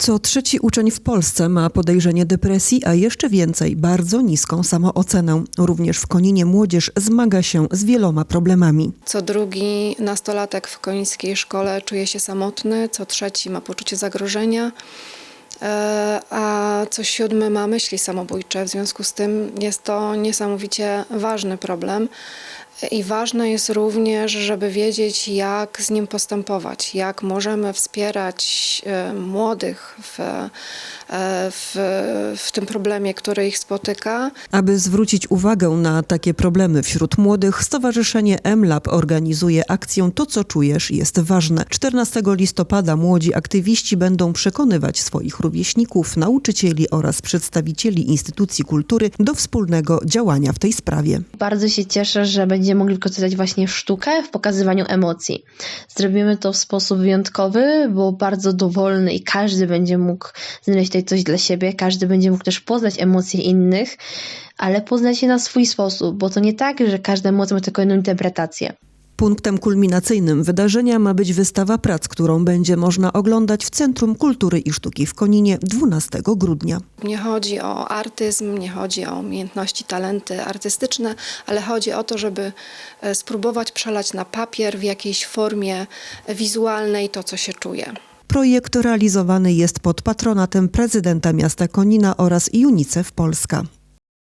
Co trzeci uczeń w Polsce ma podejrzenie depresji, a jeszcze więcej bardzo niską samoocenę. Również w Koninie młodzież zmaga się z wieloma problemami. Co drugi nastolatek w konińskiej szkole czuje się samotny, co trzeci ma poczucie zagrożenia, e, a co siódmy ma myśli samobójcze. W związku z tym jest to niesamowicie ważny problem. I ważne jest również, żeby wiedzieć, jak z nim postępować, jak możemy wspierać e, młodych w, e, w, w tym problemie, który ich spotyka. Aby zwrócić uwagę na takie problemy wśród młodych, Stowarzyszenie MLab organizuje akcję To, co czujesz, jest ważne. 14 listopada młodzi aktywiści będą przekonywać swoich rówieśników, nauczycieli oraz przedstawicieli instytucji kultury do wspólnego działania w tej sprawie. Bardzo się cieszę, że będziemy mogli wykorzystać właśnie sztukę w pokazywaniu emocji. Zrobimy to w sposób wyjątkowy, bo bardzo dowolny i każdy będzie mógł znaleźć tutaj coś dla siebie, każdy będzie mógł też poznać emocje innych, ale poznać je na swój sposób, bo to nie tak, że każda emocja ma tylko jedną interpretację. Punktem kulminacyjnym wydarzenia ma być wystawa prac, którą będzie można oglądać w Centrum Kultury i Sztuki w Koninie 12 grudnia. Nie chodzi o artyzm, nie chodzi o umiejętności, talenty artystyczne, ale chodzi o to, żeby e, spróbować przelać na papier w jakiejś formie wizualnej to, co się czuje. Projekt realizowany jest pod patronatem prezydenta miasta Konina oraz UNICEF Polska.